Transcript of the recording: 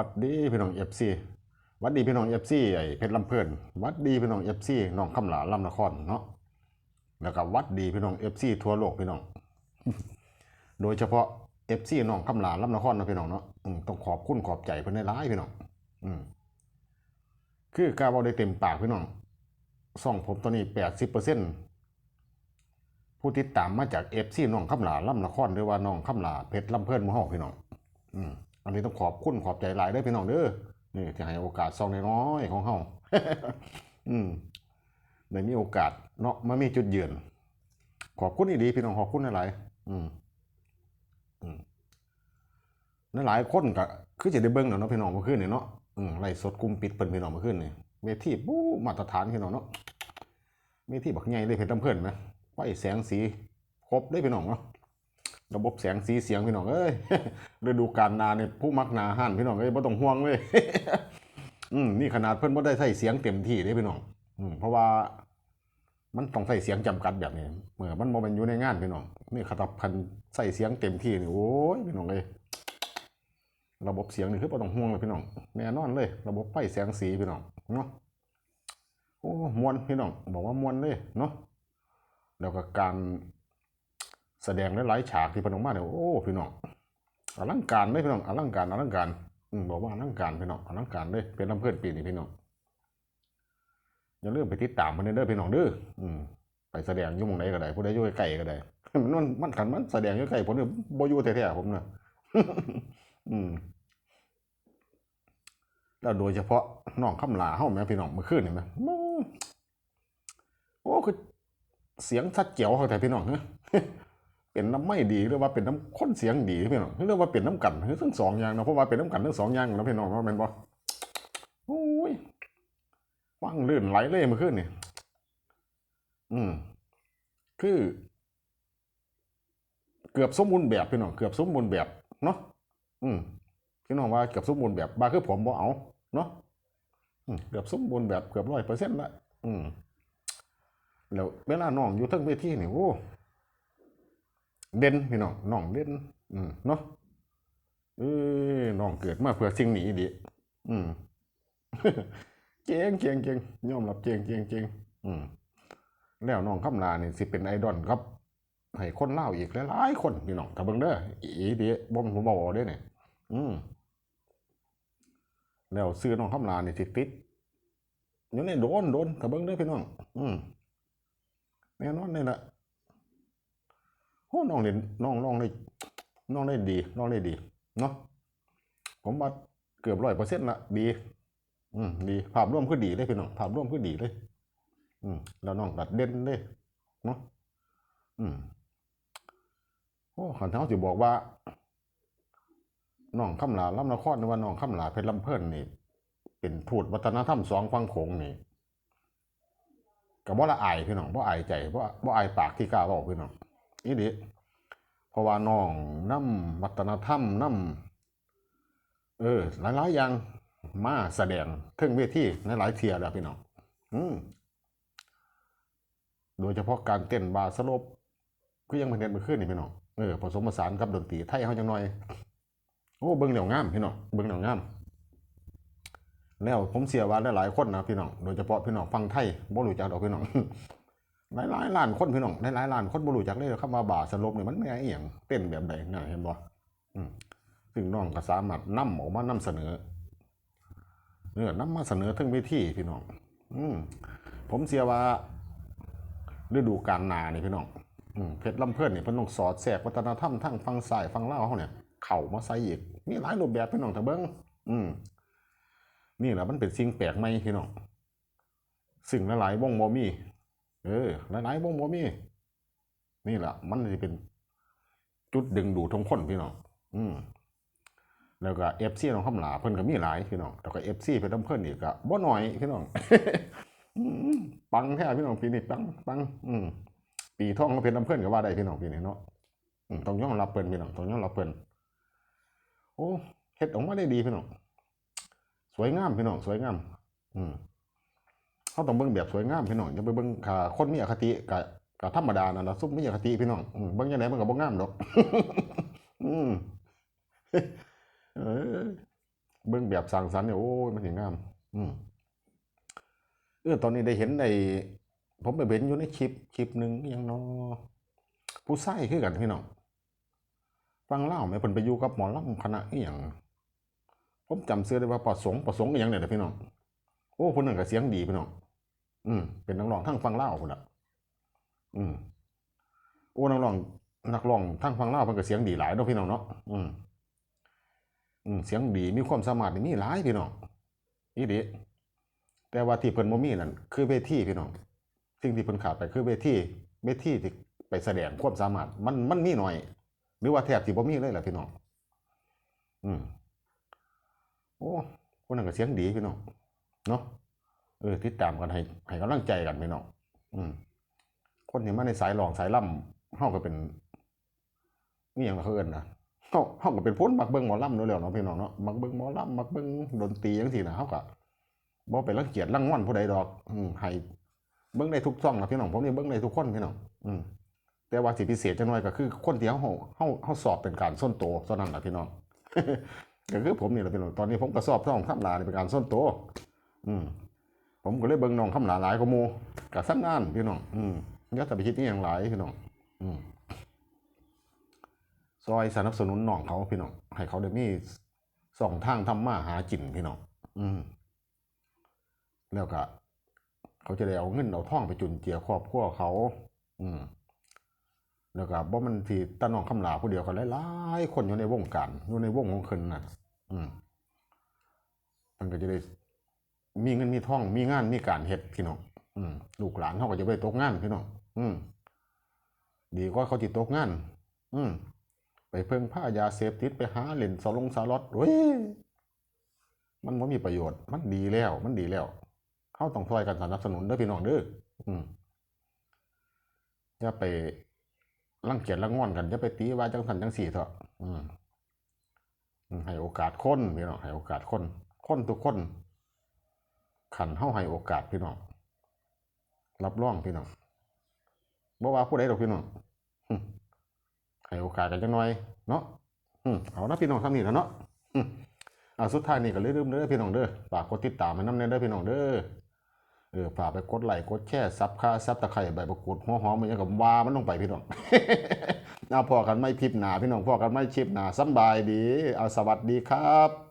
วัดดีพี่น้องเอฟซีวัดดีพี่น้องเอฟซีไอ้เพชรลำเพลินวัดดีพี่น้องเอฟซีน้องคำหลาลำนครเนาะแล้วก็วัดดีพี่น้องเอฟซีทั่วโลกพี่น้อง โดยเฉพาะเอฟซีน้องคำหลาลำนครเนาะพี่น้องเนาะต้องขอบคุณขอบใจเพิ่นได้ร้ายพี่น้อง อืมคือกาบอได้เต็มปากพี่น้องซ่องผมตอนนี้แปดสิบเปอร์เซ็นต์ผู้ติดตามมาจากเอฟซีน้องคำหลาลำนครหรือว่าน้องคำหลาเพชรลำเพลินหมู่เฮาพี่น้อง อืม อันนี้ต้องขอบคุณขอบใจหลายเด้พี่น้องเด้อนี่ที่ให้โอกาสซองน้อยของเฮาอืมได้มีโอกาสเนาะมามีจุดยืนขอบคุณอีดีพี่น้องขอบคุณหลายอืมอืมหลายคนก็คือจะได้เบิ่งเนาะพี่น้องเมื่อคืนนี่เนาะอืมไล่สดกลุ่มปิดเปิ้นพี่น้องเมื่อคืนนี่เวทีบู๊มาตรฐานพี่น้องเนาะเวทีบักใหญ่เลยเพชรลำเพิ่นไหมไฟแสงสีครบเลยพี่น้องเนาะ ระบบแสงสีเสียงพี่น้องเอ้ยฤดูกาลนาเนี่ยผู้มักนาห้านพี่น้องเอ้ยบ่ต้องห่วงเลยอืมนี่ขนาดเพิ่นบ่ได้ใส่เสียงเต็มที่เด้พี่น้อง อืมเพราะว่ามันต้องใส่เสียงจำกัดแบบนี้เมื่อมันบ่แม่นอยู่ในงานพี่น้องนี่ขนาดพันใส่เสียงเต็มที่นี่โอ้ยพี่น้องเอ้ยระบบเสียงนี่คือบ่ต้องห่วงเลยพี่น้องแน่นอนเลย ระบบไฟแสงสีพี่น้องเนาะโอ้มวนพี่น้องบอกว่ามวนเลยเนาะแล้วก็การ แสดงหลายๆฉากที่พนออกมาเนี่ยโอ้พี่น้องอลังการเลยพี่น้องอลังการอลังการอืมบอกว่าอลังการพี่น้องอลังการเลยเป็นลำเพื่อนปีนี้พี่น้องอย่าลืมไปติดตามมันเด้อพี่น้องเด้ออืมไปแสดงยู่งไหนก็ได้ผู้ใดยู่ใกล้ก็ได้มันมันมันขันมันแสดงยู่ใกล้ผมเนี่ยบ่อยู่แท้ๆผมเน่ะอืมแล้วโดยเฉพาะน้องคำลาเฮาแม่พี่น้องเมื่อคืนเห็นไหมโอ้คือเสียงชัดเจ๋วเขาแต่พี่น้องเฮ้ย เป็นน้ำไม่ดีหรือว่าเป็นน้ำข้นเสียงดีพี่น้องหรือว่าเป็นน้ำกันทั้งสองอย่างเนาะเพราะว่าเป็นน้ำกันทั้งสองอย่างนะพี่น้องว่าแม่นบ่โอ้ยฟังลื่นไหลเลยมื่อคืนนี่อืม คือ เกือบสมบูรณ์แบบพี่น้องเกือบสมบูรณ์แบบเนาะอืมพี่น้องว่าเกือบสมบูรณ์แบบบาคือผมบ่เอาเนาะอืมเกือบสมบูรณ์แบบเกือบร้อยเปอร์เซ็นต์ละอืมแล้วเวลาน้องอยู่ทั้งเวทีนี่โอ้ เด่นพี่น้องน้องเด่นอืมเนาะเอ้ยน้องเกิดมาเพื่อสิ่งนี้ดิอืมเก่งเก่งเก่งยอมรับเก่งเก่งเก่งอืมแล้วน้องคำลานี่สิเป็นไอดอลครับให้คนเล่าอีกหลายๆคนพี่น้องถ้าเบิ่งเด้ออีดิบ่มผมบอกเด้เนี่ยอืมแล้วซื้อน้องคำลานี่สิติดอยู่ในโดนโดนถ้าเบิ่งเด้อพี่น้อง อืมแน่นอนเลยล่ะ โอ้น้องเล่นน้องน้องได้น้องได้ดี น้องได้ดี เนาะผมว่าเกือบร้อยเปอร์เซ็นต์ละดี อืมดี ภาพร่วมคือดีเลยพี่น้องภาพร่วมคือดีเลย อืมแล้วน้องตัดเด่นเลยเนาะอืมโอ้ขันเท้าสิบอกว่าน้องคำลาลำนครหรือว่าน้องคำลาเพชรลำเพิ่นนี่ เป็นทูตวัฒนธรรมสองฝั่งโขงนี่กับว่าละอายพี่น้องว่าอายใจว่าว่าอายปากที่กล้าบอกพี่น้อง นี่ดิเพราะว่าน้องน้ำวัฒนธรรมน้ำเออ หลาย ๆ อย่างมาแสดงเทิงเวทีในหลายเทียแล้วพี่น้องอืมโดยเฉพาะการเต้นบาสโลปก็ยังเป็นเต้นเมื่อคืนนี่พี่น้องเออผสมผสานกับดนตรีไทยเขาจังหน่อย โอ้เบิ้งเหลียวงามพี่น้องเบิ้งเหลียวงามแล้วผมเสียว่าหลายๆคนนะพี่น้องโดยเฉพาะพี่น้องฟังไทยบ่รู้จักดอกพี่น้อง หลายหลายล้านคนพี่น้องหลายหลายล้านคนบ่รู้จักเลยคำว่าบาสลบนี่มันไม่อียงเต้นแบบใดน่ะเห็นบ่ซึ่งน้องก็สามารถนำออกมานำเสนอเออนำมาเสนอถึงเวทีพี่น้อง อืมผมเสียว่าฤดูกาลนานี่พี่น้องอเพชรลำเพิ่นนี่เพิ่นต้องสอดแทรกวัฒนธรรมทั้งฝั่งซ้ายฝั่งลาเฮาเนี่ย เข้ามาใส่อีกมีหลายรูปแบบพี่น้องถ้าเบิงอืมนี่แหละมันเป็นสิ่งแปลกใหม่พี่น้องซึ่งหลายๆวงบ่มี เออหลายๆวงบ่มีนี่แหละมันจะเป็นจุดดึงดูดของคนพี่น้องอืมแล้วก็เอฟซีน้องคำหลาเพิ่นก็มีหลายพี่น้องแล้วก็เอฟซีเพิ่นเพิ่นอีกก็บ่น้อยพี่น้องปังแท้พี่น้องปีนี้ปังปังอืมปีทองก็เป็นลำเพิ่นก็ว่าได้พี่น้องปีนี้เนาะต้องยอมรับเพิ่นพี่น้องต้องยอมรับเพิ่นโอ้เฮ็ดออกมาได้ดีพี่น้องสวยงามพี่น้องสวยงาม อืม เขาต้องเบิ่งแบบสวยงามพี่น้องอย่าไปเบิ่งขาคนมีอคติกะกะธรรมดานั่นะซุมมีอคติพี่น้องเบิ่งจังไดมันก็บ่งามดอกอืมเออเบิ่งแบบสร้างสรรค์เนี่ยโอ้ยมันสิงาม อืมเออตอนนี้ได้เห็นในผมไปเห็นอยู่ในคลิปคลิปหนึ่งยังเนาะผู้ใส่คือกันพี่น้องฟังเล่าวแม่เพิ่นไปอยู่กับหมอลำคณะอีหยังผมจำเสื้อได้ว่าประสงค์ประสงค์อหยังเนี่ยแหละพี่น้องโอ้คนนั้นก็เสียงดีพี่น้อง อืมเป็นนักร้องทั้งฟังเล่าวพุ่นน่ะอืมโอ้นักร้องนักร้องทั้งฟังเล่าเพิ่นก็เสียงดีหลายเนาะพี่น้องเนาะอืมอืมเสียงดีมีความสามารถนี่มีหลายพี่น้องอีดีแต่ว่าที่เพิ่นบ่มีนั่นคือเวทีพี่น้องสิ่งที่เพิ่นขาดไปคือเวทีเวทีที่ไปแสดงความสามารถ มันมันมีหน่อย หรือว่าแทบสิบ่มีเลยล่ะพี่น้องอืมโอ้คนนั้นก็เสียงดีพี่น้องเนาะ เออติดตามกันให้ให้กำลังใจกันพี่น้องอืมคนที่มาในสายรองสายล่ำเฮาก็เป็นนี่อย่างเขาเอินนะเฮาเฮาก็เป็นพ้นมักเบิ่งหมอลำนู่นแล้วเนาะพี่น้องเนาะมักเบิ่งหมอล่ำมักเบิ่งดนตรีจังซี่นะเฮาก็บ่ไปรังเกียจรังงอนผู้ใดดอก อืมให้เบิ่งได้ทุกช่องนะพี่น้องผมนี่เบิ่งได้ทุกคนพี่น้องอืมแต่ว่าสิพิเศษจังหน่อยก็คือ คนที่เฮาเฮาเฮาสอบเป็นการส่วนตัวเท่านั้นล่ะพี่น้องก็คือผมนี่แหละพี่น้องตอนนี้ผมก็สอบท่องคำลาเป็นการส่วนตัวอืม ผมก็เลยเบิ่งน้องคำหลาหลายกว่าหมู่ก็ซ้ํงานพี่น้องอืมอย่าแต่ไปคิดอีหยังหลายพี่น้องอืมซอยสนับสนุนน้องเขาพี่น้องให้เขาได้มีสองทางทำมาหากินพี่น้องอืมแล้วก็เขาจะได้เอาเงินเอาทองไปจุนเจือครอบครัวเขา อืมแล้วก็บ่มันที่ตาน้องคำลาผู้เดียวกันหลายๆคนอยู่ในวงการอยู่ในวงของคนน่ะ อืมมันก็จะได้ มีเงินมีท่อง มีงานมีการเฮ็ดพี่น้องอืมลูกหลานเขาก็จะไปตกงานพี่น้องอืมดีกว่าเขาจิตตกงาน อืมไปเพิ่งผ้ายาเสพติดไปหาเล่นสลงสารอดเว้ยมันไม่มีประโยชน์ มันดีแล้ว มันดีแล้วเขาต้องช่วยกันสนับสนุนเด้อพี่น้องเด้ออืมอย่าไปรังเกียจรังงอนกันอย่าไปตีว่าจังสันจังสี่เถอะอืมให้โอกาสคนพี่น้องให้โอกาสคน คนทุกคน ขันเฮาให้โอกาสพี่น้อง รับรองพี่น้องบ่ว่าผู้ใดดอกพี่น้องให้โอกาสกันจังหน่อย เนาะอืมเอานะพี่น้องทำนี่แล้วเนาะอืมอ่าสุดท้ายนี่ก็ลืมเด้อพี่น้องเด้อฝากกดติดตามให้น้ำแน่เด้อพี่น้องเด้อเออฝากไปกดไลค์กดแชร์ซับค่าซับตะไคร้ใบมะกรูดหัวหอมมันยังกับวามันลงไปพี่น้องเอาพอกันไม่พิบหนาพี่น้องพอกันไม่ชิบหนาสบายดีเอาสวัสดีครับ